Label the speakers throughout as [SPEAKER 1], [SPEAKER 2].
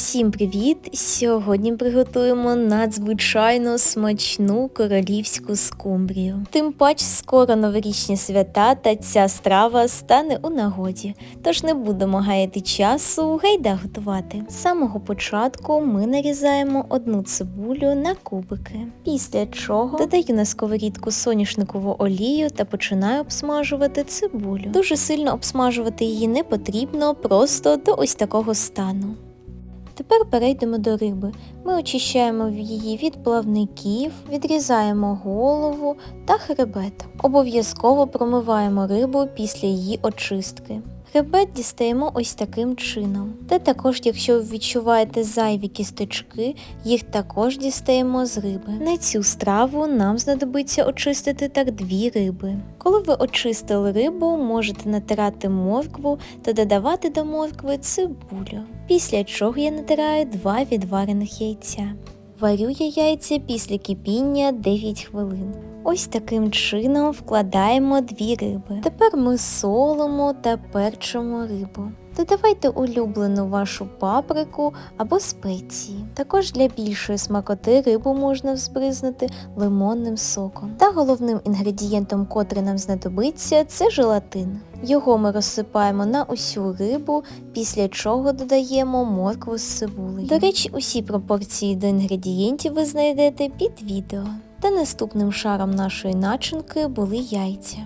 [SPEAKER 1] Всім привіт! Сьогодні приготуємо надзвичайно смачну королівську скумбрію. Тим пач скоро новорічні свята та ця страва стане у нагоді. Тож не будемо гаяти часу, гайда готувати. З самого початку ми нарізаємо одну цибулю на кубики. Після чого додаю на сковорідку соняшникову олію та починаю обсмажувати цибулю. Дуже сильно обсмажувати її не потрібно, просто до ось такого стану. Тепер перейдемо до риби. Ми очищаємо її від плавників, відрізаємо голову та хребет. Обов'язково промиваємо рибу після її очистки. Хребет дістаємо ось таким чином. Та також, якщо ви відчуваєте зайві кісточки, їх також дістаємо з риби. На цю страву нам знадобиться очистити так дві риби. Коли ви очистили рибу, можете натирати моркву та додавати до моркви цибулю. Після чого я натираю два відварених яйця. Варю я яйця після кипіння 9 хвилин. Ось таким чином вкладаємо дві риби. Тепер ми солимо та перчимо рибу. Додавайте улюблену вашу паприку або спеції. Також для більшої смакоти рибу можна взбризнути лимонним соком. Та головним інгредієнтом, котрий нам знадобиться, це желатин. Його ми розсипаємо на усю рибу, після чого додаємо моркву з цибулею. До речі, усі пропорції до інгредієнтів ви знайдете під відео. Та наступним шаром нашої начинки були яйця.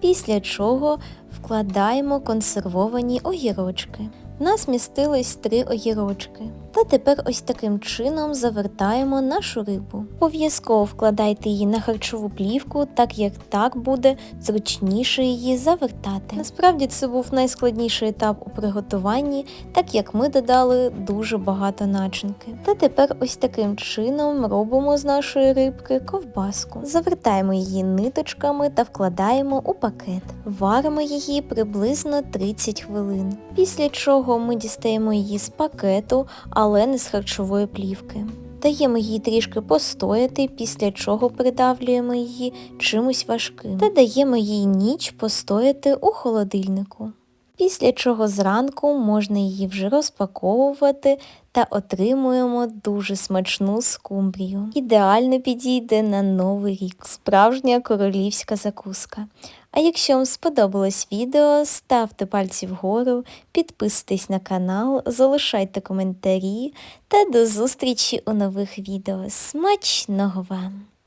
[SPEAKER 1] Після чого вкладаємо консервовані огірочки. В нас містились три огірочки. Та тепер ось таким чином завертаємо нашу рибу. Обов'язково вкладайте її на харчову плівку, так як так буде зручніше її завертати. Насправді це був найскладніший етап у приготуванні, так як ми додали дуже багато начинки. Та тепер ось таким чином робимо з нашої рибки ковбаску. Завертаємо її ниточками та вкладаємо у пакет. Варимо її приблизно 30 хвилин. Після чого ми дістаємо її з пакету, але не з харчової плівки. Даємо їй трішки постояти, після чого придавлюємо її чимось важким та даємо їй ніч постояти у холодильнику. Після чого зранку можна її вже розпаковувати та отримуємо дуже смачну скумбрію. Ідеально підійде на новий рік. Справжня королівська закуска. А якщо вам сподобалось відео, ставте пальці вгору, підписуйтесь на канал, залишайте коментарі та до зустрічі у нових відео. Смачного вам!